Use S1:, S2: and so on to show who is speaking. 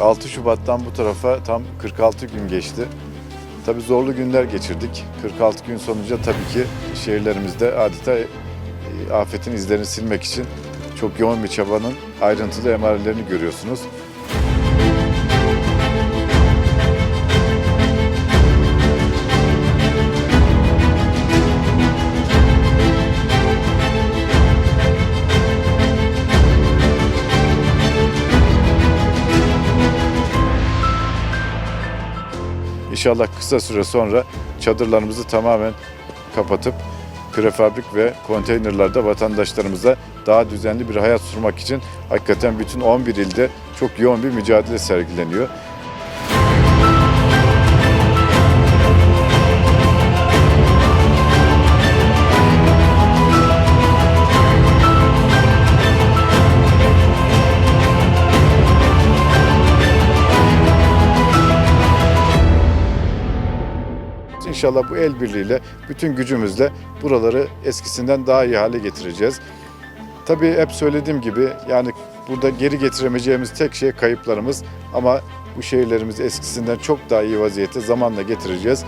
S1: 6 Şubat'tan bu tarafa tam 46 gün geçti. Tabii zorlu günler geçirdik. 46 gün sonucu tabii ki şehirlerimizde adeta e, afetin izlerini silmek için çok yoğun bir çabanın ayrıntılı emarelerini görüyorsunuz. İnşallah kısa süre sonra çadırlarımızı tamamen kapatıp prefabrik ve konteynerlarda vatandaşlarımıza daha düzenli bir hayat sunmak için hakikaten bütün 11 ilde çok yoğun bir mücadele sergileniyor. İnşallah bu el birliğiyle bütün gücümüzle buraları eskisinden daha iyi hale getireceğiz. Tabii hep söylediğim gibi yani burada geri getiremeyeceğimiz tek şey kayıplarımız ama bu şehirlerimizi eskisinden çok daha iyi vaziyete zamanla getireceğiz.